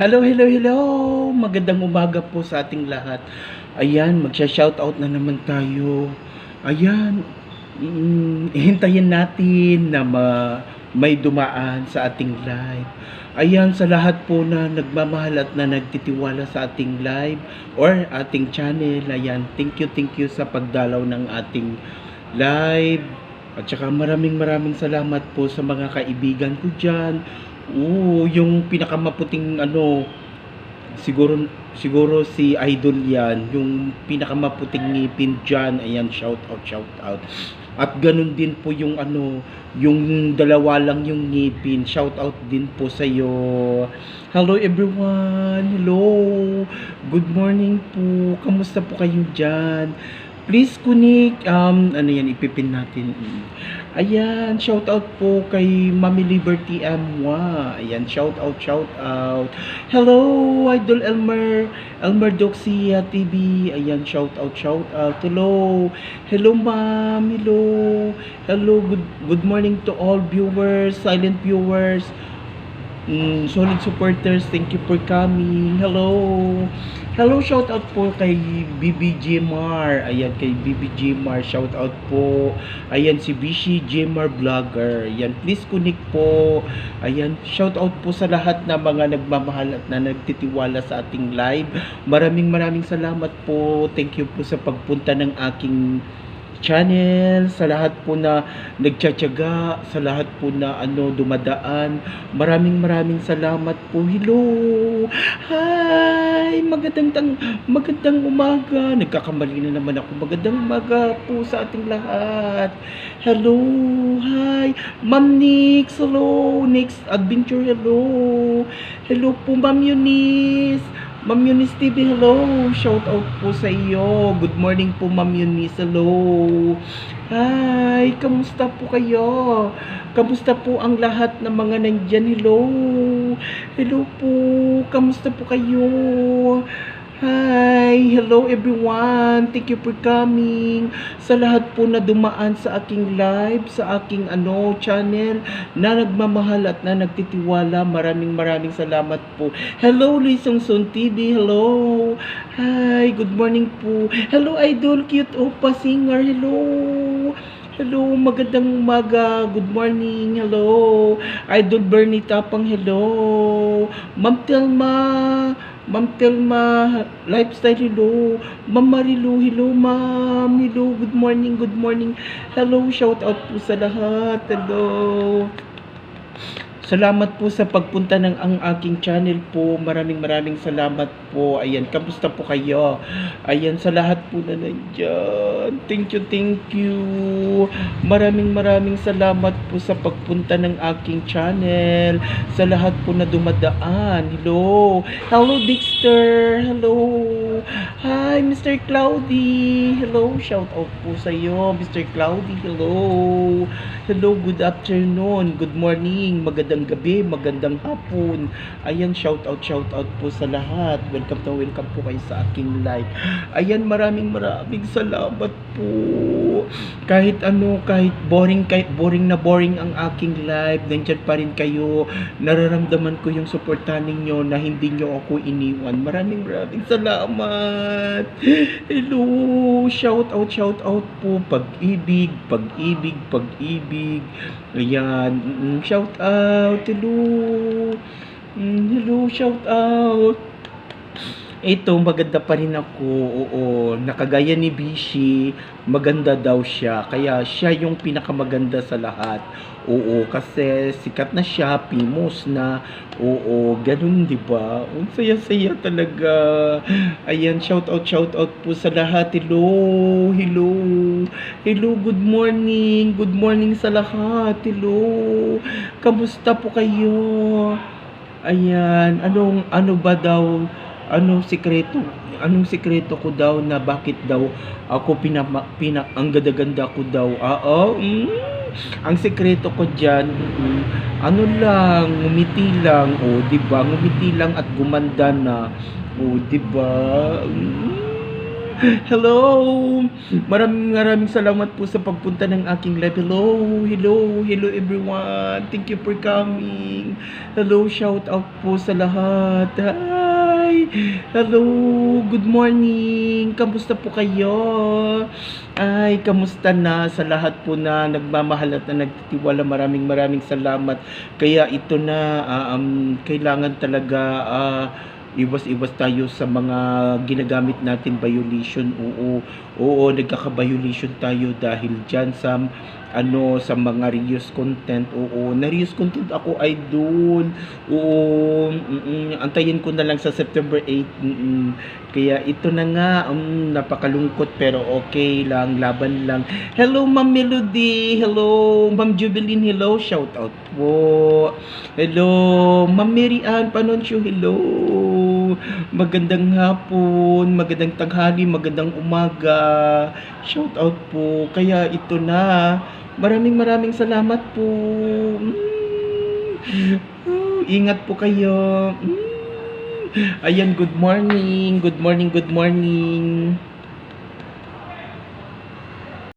Hello, hello, hello! Magandang umaga po sa ating lahat. Ayan, magsha-shoutout na naman tayo. Ayan, mm, hintayin natin na ma- may dumaan sa ating live. Ayan, sa lahat po na nagmamahal at na nagtitiwala sa ating live or ating channel. Ayan, thank you, thank you sa pagdalaw ng ating live. At saka maraming maraming salamat po sa mga kaibigan ko dyan. Oo, yung pinakamaputing ano, siguro siguro si Idol yan, yung pinakamaputing ngipin dyan, ayan, shout out, shout out. At ganun din po yung ano, yung dalawa lang yung ngipin, shout out din po sa iyo. Hello everyone, hello, good morning po, kamusta po kayo dyan? Please kunik, um, ano yan, ipipin natin. Ayan, shout out po kay Mami Liberty Amwa. Ayan, shout out, shout out. Hello, Idol Elmer, Elmer Doxia TV. Ayan, shout out, shout out. Hello, hello ma'am, hello. Hello, good, good morning to all viewers, silent viewers. Mm, solid supporters, thank you for coming. Hello. Hello, shout out po kay BBG Mar. Ayan, kay BBG Mar, shout out po. Ayan, si Bishi Jmar Vlogger. Ayan, please connect po. Ayan, shout out po sa lahat na mga nagmamahal at na nagtitiwala sa ating live. Maraming maraming salamat po. Thank you po sa pagpunta ng aking channel, sa lahat po na nagtsatsaga, sa lahat po na ano dumadaan. Maraming maraming salamat po. Hello. Hi, magandang tang magandang umaga. Nagkakamali na naman ako. Magandang umaga po sa ating lahat. Hello. Hi. Ma'am Nix. Hello. Nix Adventure. Hello. Hello po, Ma'am Eunice. Ma'am Eunice TV, hello. Shout out po sa iyo. Good morning po, Ma'am Eunice. Hello. Hi, kamusta po kayo? Kamusta po ang lahat ng mga nandyan? Hello. Hello po. Kamusta po kayo? Hi, hello everyone. Thank you for coming. Sa lahat po na dumaan sa aking live, sa aking ano channel na nagmamahal at na nagtitiwala. Maraming maraming salamat po. Hello Lisong Son TV. Hello. Hi, good morning po. Hello Idol Cute Opa Singer. Hello. Hello, magandang umaga. Good morning. Hello. Idol Bernie Tapang. Hello. Ma'am Telma. Ma'am Telma, lifestyle, hello. Ma'am Marilu, hello ma'am. Hello, good morning, good morning. Hello, shout out po sa lahat. Hello. Salamat po sa pagpunta ng ang aking channel po. Maraming maraming salamat po. Ayan, kamusta po kayo? Ayan, sa lahat po na nandyan. Thank you, thank you. Maraming maraming salamat po sa pagpunta ng aking channel. Sa lahat po na dumadaan. Hello. Hello, Dexter. Hello. Hi, Mr. Cloudy. Hello, shout out po sa iyo, Mr. Cloudy. Hello. Hello, good afternoon, good morning, magandang gabi, magandang hapon. Ayan, shout out, shout out po sa lahat. Welcome to welcome po kayo sa aking live. Ayan, maraming maraming salamat po. Kahit ano, kahit boring, kahit boring na boring ang aking live, nandiyan pa rin kayo. Nararamdaman ko yung suportahan ninyo na hindi nyo ako iniwan. Maraming maraming salamat. Hello, shout out, shout out po. Pag-ibig, pag-ibig, pag-ibig. Ayan, shout out. Hello. Mm, hello, shout out. Ito, maganda pa rin ako. Oo, nakagaya ni Bishi, maganda daw siya. Kaya siya yung pinakamaganda sa lahat. Oo, kasi sikat na siya, famous na. Oo, ganun 'di ba? Ang saya-saya talaga. Ayan, shout out, shout out po sa lahat. Hello, hello. Hello, good morning. Good morning sa lahat. Hello. Kamusta po kayo? Ayan, anong ano ba daw anong sikreto anong sikreto ko daw na bakit daw ako pinama, pina, ang ganda-ganda ko daw ah oh, mm, ang sikreto ko diyan mm, ano lang ngumiti lang oh di ba ngumiti lang at gumanda na oh di ba mm, Hello! Maraming maraming salamat po sa pagpunta ng aking live. Hello! Hello! Hello everyone! Thank you for coming! Hello! Shout out po sa lahat! Hi! Hello! Good morning! Kamusta po kayo? Ay, kamusta na sa lahat po na nagmamahal at na nagtitiwala. Maraming maraming salamat. Kaya ito na, ah, um, kailangan talaga ah, iwas-iwas tayo sa mga ginagamit natin violation. Oo, oo, nagkaka-violation tayo dahil dyan sa ano sa mga reuse content. Oo, na reuse content ako ay doon. Oo, mm, antayin ko na lang sa September 8. Mm, kaya ito na nga, um, napakalungkot pero okay lang, laban lang. Hello Ma'am Melody, hello Ma'am Jubilin, hello, shout out po. Hello Ma'am Mary Ann Panoncio, hello. Magandang hapon, magandang tanghali, magandang umaga. Shout out po. Kaya ito na. Maraming maraming salamat po. Mm. Oh, ingat po kayo. Mm. Ayan, good morning. Good morning, good morning.